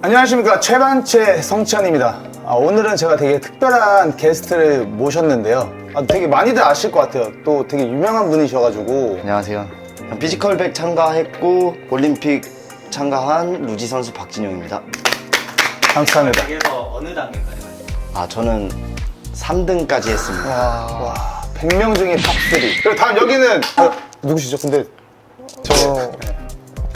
안녕하십니까 최반채 성찬입니다. 아, 오늘은 제가 되게 특별한 게스트를 모셨는데요. 아, 되게 많이들 아실 것 같아요. 또 되게 유명한 분이셔가지고 안녕하세요. 피지컬백 참가했고 올림픽 참가한 루지 선수 박진영입니다. 감사합니다. 여기에서 어느 단계까지 가요? 아 저는 3등까지 했습니다. 와 100명 중에 탑3. 그리고 다음 여기는 아, 누구시죠? 근데 저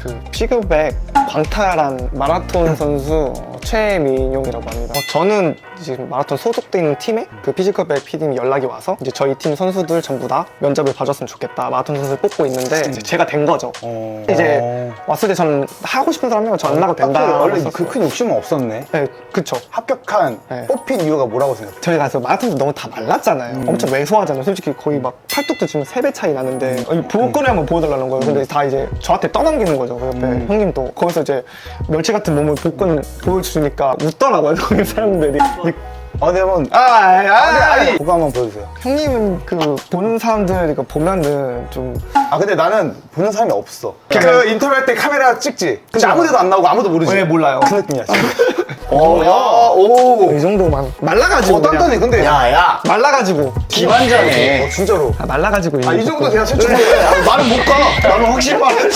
그 피그백 광탈한 마라톤 선수. 어, 최민용이라고 합니다. 어, 저는 지금 마라톤 소속돼 있는 팀에 그 피지컬백 PD님 연락이 와서 이제 저희 팀 선수들 전부 다 면접을 봐줬으면 좋겠다. 마라톤 선수를 뽑고 있는데 이제 제가 된 거죠. 어... 이제 왔을 때 저는 하고 싶은 안 나가도 된다. 원래 그 큰 욕심은 없었네. 네, 그쵸. 합격한 네. 뽑힌 이유가 뭐라고 생각해요? 저희가 그 마라톤도 너무 다 말랐잖아요. 음. 엄청 왜소하잖아요. 솔직히 거의 막 팔뚝도 지금 세 배 차이 나는데 이 보호권을 한번 보여달라는 거예요. 근데 다 이제 저한테 떠넘기는 거죠. 그 옆에 음. 형님도 거기서 이제 멸치 같은 몸을 복권 보여주 니까 웃더라고요. 거기 사람들이. 근데 아, 네, 한번 아, 아니, 아니, 아니. 그거 한번 보여주세요. 형님은 그 보는 사람들 이거 보면은 좀 아 근데 나는 보는 사람이 없어. 그 인터뷰할 때 카메라 찍지. 근데 아무데도 안 나오고 아무도 모르지. 왜 몰라요? 그 느낌이야. 지금. 어, 야, 오. 이 정도만 말라가지고 어 단단해. 근데 야 야 말라가지고 기반전에 어, 진짜로. 아, 말라가지고 아 이 정도. 돼야 최초인데. 나는 못 가. 나는 확실히 말해.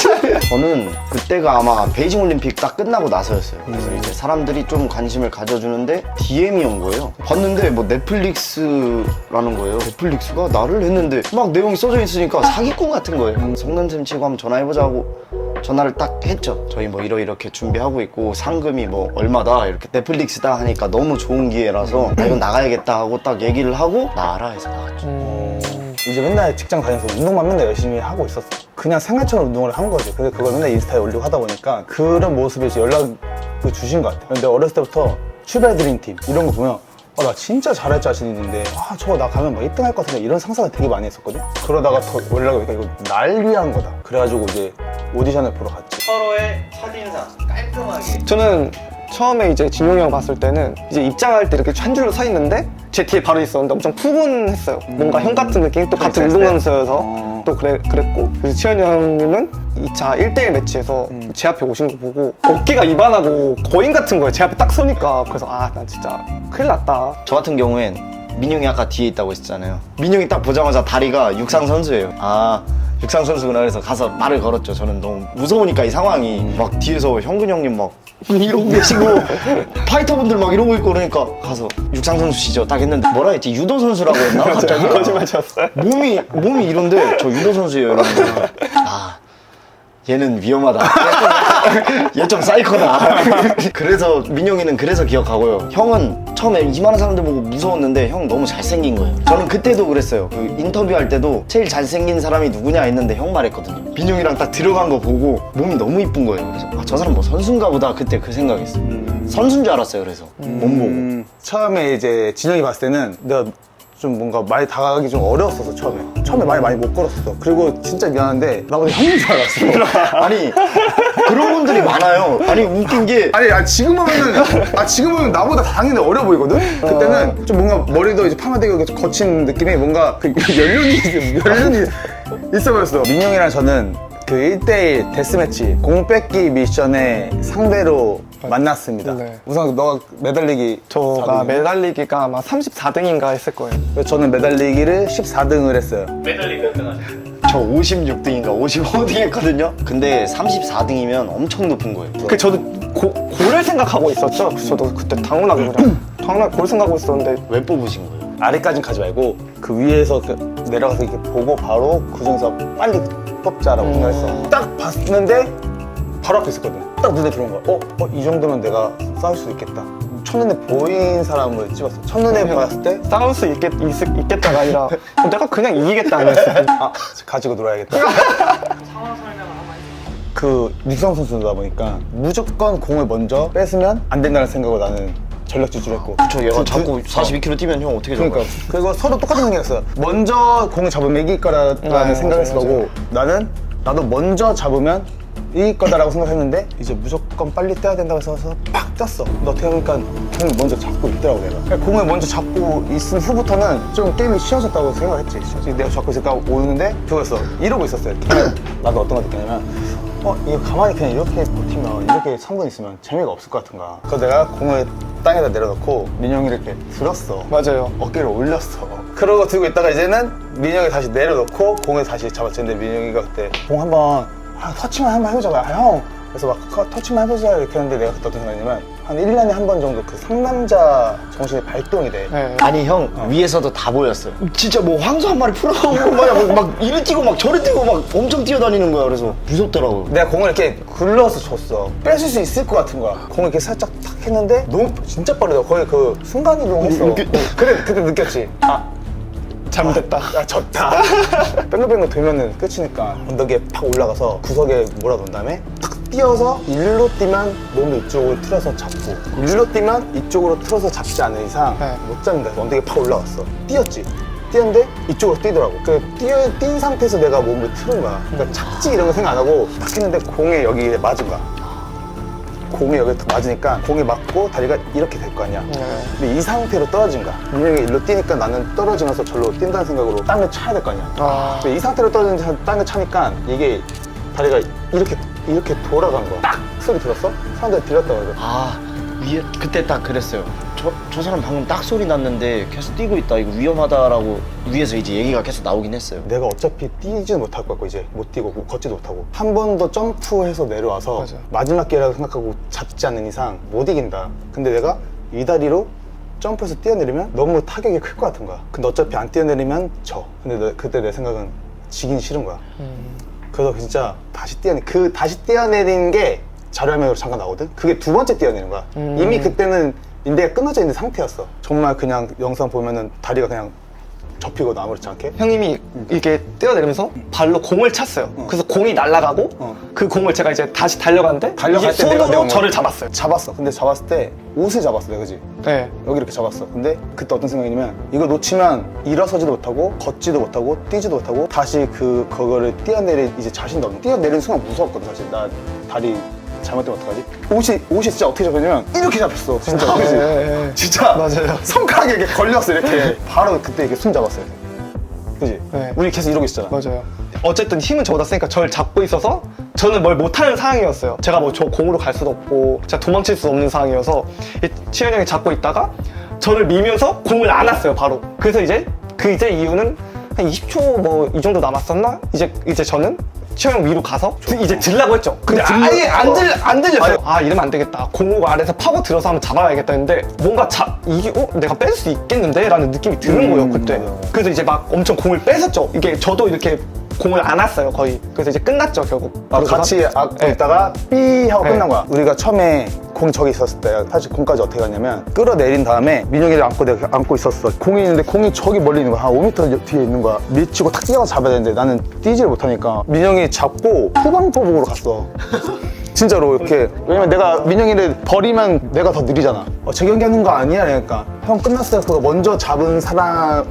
저는 그때가 아마 베이징 올림픽 딱 끝나고 나서였어요. 그래서 이제 사람들이 좀 관심을 가져주는데 DM이 온 거예요. 봤는데 뭐 넷플릭스라는 거예요. 넷플릭스가 나를 했는데 막 내용이 써져 있으니까 사기꾼 같은 거예요. 성남쌤 치고 한번 전화해보자고 전화를 딱 했죠. 저희 뭐 이러 이렇게 준비하고 있고 상금이 뭐 얼마다 이렇게 넷플릭스다 하니까 너무 좋은 기회라서 아, 이건 나가야겠다 하고 딱 얘기를 하고 나라 해서 나갔죠. 음, 이제 맨날 직장 다녀서 운동만 맨날 열심히 하고 있었어. 그냥 생활처럼 운동을 한 거지. 그래서 그걸 맨날 인스타에 올리고 하다 보니까 그런 모습에 이제 연락을 주신 것 같아. 근데 어렸을 때부터 출발 드림팀 이런 거 보면 아, 나 진짜 잘할 자신 있는데 아 저거 나 가면 막 1등 할 것 같은데 이런 상상을 되게 많이 했었거든. 그러다가 더 연락이 오니까 이거 날 위한 거다. 그래가지고 이제 오디션을 보러 갔지. 서로의 첫인상 깔끔하게 저는 처음에 이제 진용이 형 봤을 때는 이제 입장할 때 이렇게 한 줄로 서 있는데 제 뒤에 바로 있었는데 엄청 푸근했어요. 뭔가 형 같은 느낌, 또 같은 있을 때? 운동선수여서 어. 또 그래, 그랬고 그래서 치현이 형님은 2차 1대1 매치에서 제 앞에 오신 거 보고 어깨가 이반하고 거인 같은 거예요. 제 앞에 딱 서니까 그래서 아 난 진짜 큰일 났다. 저 같은 경우엔 민용이 아까 뒤에 있다고 했었잖아요. 민용이 딱 보자마자 다리가 육상 선수예요. 아 육상 선수구나 그래서 가서 말을 걸었죠. 저는 너무 무서우니까 이 상황이. 막 뒤에서 현근 형님 막 이러고 계시고 파이터분들 막 이러고 있고 그러니까 가서 육상 선수시죠. 딱 했는데 뭐라 했지? 유도 선수라고 했나? 갑자기? 거짓말 쳤어요. 몸이 몸이 이런데 저 유도 선수예요 이러면서. 아 얘는 위험하다. 얘 좀 사이코다. 그래서 민용이는 그래서 기억하고요. 형은 처음에 이만한 사람들 보고 무서웠는데 형 너무 잘생긴 거예요. 저는 그때도 그랬어요. 그 인터뷰할 때도 제일 잘생긴 사람이 누구냐 했는데 형 말했거든요. 민용이랑 딱 들어간 거 보고 몸이 너무 이쁜 거예요. 그래서 아, 저 사람 뭐 선수인가 보다 그때 그 생각했어요. 선수인 줄 알았어요 그래서. 몸 보고. 음, 처음에 이제 진영이 봤을 때는 내가 좀 뭔가 많이 다가가기 좀 어려웠었어 처음에. 처음에 말 많이 못 걸었었어. 그리고 진짜 미안한데 나보다 형인 줄 알았어. 아니 그런 분들이 많아요. 아니 웃긴 게 아니 아, 지금 보면은 아 지금 보면 나보다 당연히 어려 보이거든? 그때는 좀 뭔가 머리도 이제 파마되고 이렇게 거친 느낌이 뭔가 그 연륜이 연륜이 있어 보였어. 민영이랑 저는 그 1대1 데스매치 공 뺏기 미션의 상대로 만났습니다 네. 우선 너가 매달리기 저가 4등이야? 매달리기가 아마 34등인가 했을 거예요. 그래서 저는 매달리기를 14등을 했어요 메달리 몇 등 하셨어요? 저 56등인가 55등 했거든요. 근데 34등이면 엄청 높은 거예요. 그 저도 고, 고를 생각하고 있었죠. 저도 그때 당연하게 그냥 당연하게 고를 생각하고 있었는데 왜 뽑으신 거예요? 아래까진 가지 말고 그 위에서 그 내려가서 이렇게 보고 바로 그 중에서 빨리 뽑자라고 생각했어. 딱 봤는데 바로 앞에 있었거든. 딱 눈에 들어온 거야. 어? 어? 이 정도면 내가 싸울 수 있겠다. 첫눈에 보인 사람을 찍었어. 첫눈에 봤을 때 싸울 수 있겠, 있, 겠다가 아니라 내가 그냥 이기겠다 안 했어. 아, 가지고 놀아야겠다. 그 육상 선수다 보니까 무조건 공을 먼저 뺏으면 안 된다는 생각으로 나는 전력 질주했고. 저 얘가 그- 자꾸 그- 42kg 뛰면 형 어떻게 잡아요? 그러니까 그리고 서로 똑같은 생각이었어요. 먼저 공을 잡으면 이길 거라는 네, 생각을 했을 거고 나는 나도 먼저 잡으면 이길 거다라고 생각했는데 이제 무조건 빨리 떼야 된다고 해서 팍 떴어. 근데 어떻게 보니까 공을 먼저 잡고 있더라고 내가. 그러니까 공을 먼저 잡고 있은 후부터는 좀 게임이 쉬워졌다고 생각했지. 쉬워지. 내가 잡고 있으니까 오는데 그거였어. 이러고 있었어요. 나도 어떤 거 느꼈냐면 어 이거 가만히 그냥 이렇게 버티면 이렇게 3분 있으면 재미가 없을 것 같은 거야 그래서 내가 공을 땅에다 내려놓고 민영이 이렇게 들었어 맞아요. 어깨를 올렸어 그러고 들고 있다가 이제는 민영이 다시 내려놓고 공을 다시 잡았지 근데 민영이가 그때 공 한번 아, 터치만 한번 해보자 아, 형 그래서 막 커- 터치만 해보자 이렇게 했는데 내가 그때 어떤 생각이냐면 한 1년에 한 번 정도 그 상남자 정신이 발동이 돼 네. 아니 형 위에서도 다 보였어요. 진짜 뭐 황소 한 마리 풀어오고 막, 막 이리 뛰고 막 저리 뛰고 막 엄청 뛰어다니는 거야. 그래서 무섭더라고. 내가 공을 이렇게 굴러서 줬어. 뺏을 수 있을 것 같은 거야. 공을 이렇게 살짝 탁 했는데 너무 진짜 빠르다. 거의 그 순간이동 했어. 느꼈- 그래 그때 느꼈지. 아, 잘못됐다. 아 졌다. 뺑글뺑글 돌면은 끝이니까 언덕에 팍 올라가서 구석에 몰아놓은 다음에 탁 뛰어서 일로 뛰면 몸을 이쪽으로 틀어서 잡고 일로 뛰면 이쪽으로 틀어서 잡지 않는 이상 네. 못 잡는다. 언덕에 팍 올라갔어. 뛰었지. 뛰었는데 이쪽으로 뛰더라고. 그 뛰어 뛴 상태에서 내가 몸을 틀은 거야. 그러니까 착지 이런 거 생각 안 하고 딱 했는데 공에 여기에 맞은 거야. 공에 여기 딱 맞으니까 공에 맞고 다리가 이렇게 될 거 아니야. 네. 근데 이 상태로 떨어진 거야. 민영이 일로 뛰니까 나는 떨어지면서 절로 뛴다는 생각으로 땅을 차야 될 거 아니야. 아. 근데 이 상태로 떨어진 사- 땅을 차니까 이게 다리가 이렇게 이렇게 돌아간 거야. 딱 소리 들었어? 사람들 들렸다고 그래. 아 위에 그때 딱 그랬어요. 저, 저 사람 방금 딱 소리 났는데 계속 뛰고 있다. 이거 위험하다라고 위에서 이제 얘기가 계속 나오긴 했어요. 내가 어차피 뛰지는 못할 것 같고 이제 못 뛰고 뭐 걷지도 못하고 한 번 더 점프해서 내려와서 맞아. 마지막 기회라고 생각하고 잡지 않는 이상 못 이긴다. 근데 내가 이 다리로 점프해서 뛰어내리면 너무 타격이 클 것 같은 거야. 근데 어차피 안 뛰어내리면 져. 근데 내- 그때 내 생각은 지긴 싫은 거야. 음. 그래서 진짜 다시 뛰어내 그 다시 뛰어내리는 게 자료화면으로 잠깐 나오거든. 그게 두 번째 뛰어내는 거야. 음. 이미 그때는 인대가 끊어져 있는 상태였어. 정말 그냥 영상 보면은 다리가 그냥 접히고 아무렇지 않게. 형님이 이렇게 뛰어내리면서 발로 공을 찼어요. 그래서 공이 날아가고 어. 그 공을 제가 이제 다시 달려가는데 달려갈 이게 때 내가 손으로 내가 저를 뭐- 잡았어요. 잡았어. 근데 잡았을 때 옷을 잡았어, 내가 그지? 네. 여기 이렇게 잡았어. 근데 그때 어떤 생각이냐면 이거 놓치면 일어서지도 못하고 걷지도 못하고 뛰지도 못하고 다시 그 그거를 뛰어내릴 이제 자신도 없는. 뛰어내리는 순간 무서웠거든 사실. 나 다리 잘못되면 어떡하지? 옷이 옷이 진짜 어떻게 잡혔냐면 이렇게 잡혔어. 진짜. 그지? 네, 네. 진짜 맞아요. 손가락에 이렇게 걸렸어 이렇게. 바로 그때 이렇게 손 잡았어요. 그지? 네. 우리 계속 이러고 있었잖아. 맞아요. 어쨌든 힘은 저보다 세니까 저를 잡고 있어서 저는 뭘 못하는 상황이었어요. 제가 뭐 저 공으로 갈 수도 없고 제가 도망칠 수 없는 상황이어서 이 치현 형이 잡고 있다가 저를 미면서 공을 안았어요 바로. 그래서 이제 그 이제 이유는 한 20초 뭐 이 정도 남았었나? 이제 이제 저는 치현 형 위로 가서 드- 이제 들라고 했죠. 근데 들려- 아예 안, 어. 들, 안 들렸어요. 아 이러면 안 되겠다. 공을 아래서 파고 들어서 한번 잡아야겠다 했는데 뭔가 자, 이게 어 내가 뺄 수 있겠는데? 라는 느낌이 드는 음, 거예요 그때. 그래서 이제 막 엄청 공을 뺏었죠. 이게 저도 이렇게 공을 안았어요 거의. 그래서 이제 끝났죠 결국. 아, 같이 안고 네. 있다가 삐 하고 네. 끝난 거야. 우리가 처음에 공 저기 있었을 때 사실 공까지 어떻게 갔냐면 끌어내린 다음에 민영이를 안고 내가 안고 있었어. 공이 있는데 공이 저기 멀리 있는 거야. 한 5m 뒤에 있는 거야. 밀치고 탁 뛰어서 잡아야 되는데 나는 뛰지를 못하니까 민영이 잡고 후방포복으로 갔어. 진짜로 이렇게 왜냐면 내가 민영이를 버리면 내가 더 느리잖아. 어, 재경기 하는 거 아니야? 그러니까 형 끝났어요. 그거 먼저 잡은 사람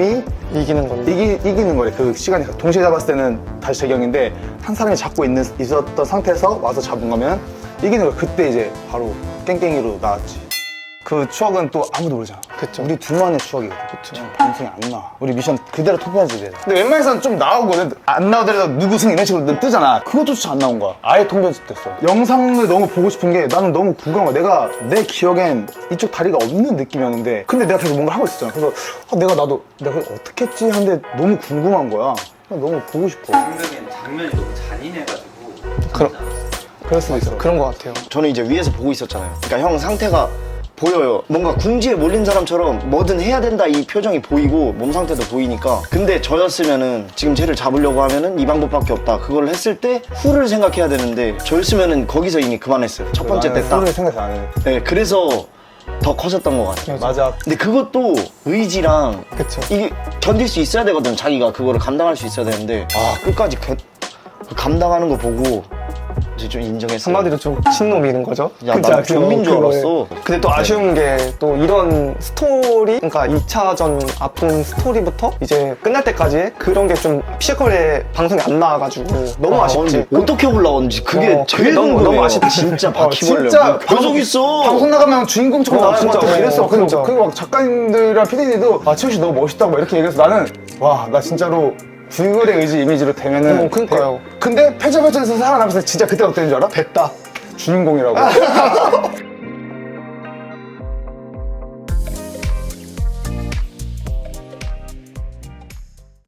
이 이기는 건데. 이기, 이기는 거래 그 시간이. 동시에 잡았을 때는 다시 재경인데 한 사람이 잡고 있는 있었던 상태에서 와서 잡은 거면 이기는 거야 그때 이제 바로 깽깽이로 나왔지 그 추억은 또 아무도 모르잖아. 그쵸. 우리 둘만의 추억이거든. 그쵸. 방송에 안 나와. 우리 미션 그대로 통편지 돼 근데 웬만해서는 좀 나오거든. 안 나오더라도 누구 승 이런 식으로 뜨잖아. 그것조차 안 나온 거야. 아예 통편집 됐어. 영상을 너무 보고 싶은 게 나는 너무 궁금한 거야. 내가 내 기억엔 이쪽 다리가 없는 느낌이었는데 근데 내가 계속 뭔가 하고 있었잖아. 그래서 아, 내가 나도 내가 어떻게 했지 하는데 너무 궁금한 거야. 그냥 너무 보고 싶어. 생각에는 장면이 너무 잔인해가지고. 그럼-. 그럴 수도 있어. 그런 것 같아요. 저는 이제 위에서 보고 있었잖아요. 그러니까 형 상태가 보여요. 뭔가 궁지에 몰린 사람처럼 뭐든 해야 된다 이 표정이 보이고 몸 상태도 보이니까. 근데 저였으면은 지금 쟤를 잡으려고 하면은 이 방법밖에 없다. 그걸 했을 때 후를 생각해야 되는데 저였으면은 거기서 이미 그만했어요. 첫 번째 때 딱. 소를 생각 안 해. 네, 그래서 더 커졌던 것 같아요. 맞아 근데 그것도 의지랑 그쵸. 이게 견딜 수 있어야 되거든. 자기가 그거를 감당할 수 있어야 되는데 아 끝까지 그- 그 감당하는 거 보고 이제 좀 인정했어요. 한마디로 좀 친놈이는 거죠. 야, 그치 난? 좀비인 줄 그거에. 알았어. 근데 또 아쉬운 게 또 이런 스토리, 그러니까 2차전 아픈 스토리부터 이제 끝날 때까지 그런 게 좀 피지컬에 방송에 안 나와가지고 너무 아, 아쉽지. 근데 어떻게 올라오는지 그게 어, 제일 너무- 궁금해요. 너무 아쉽다. 진짜 어, 바퀴벌레. 진짜 뭐 계속 있어. 방송 나가면 주인공처럼 어, 나올 것 진짜, 같고 어, 이랬어. 그리고, 진짜. 그리고 막 작가님들이랑 PD들도 아, 치우 씨 너무 멋있다고 막 이렇게 얘기해서 나는 와, 나 진짜로 불굴의 의지 이미지로 되면은 어, 그러니까요. 되- 근데 패자별전에서 살아남았을 때 진짜 그때 어땠는 줄 알아? 됐다 주인공이라고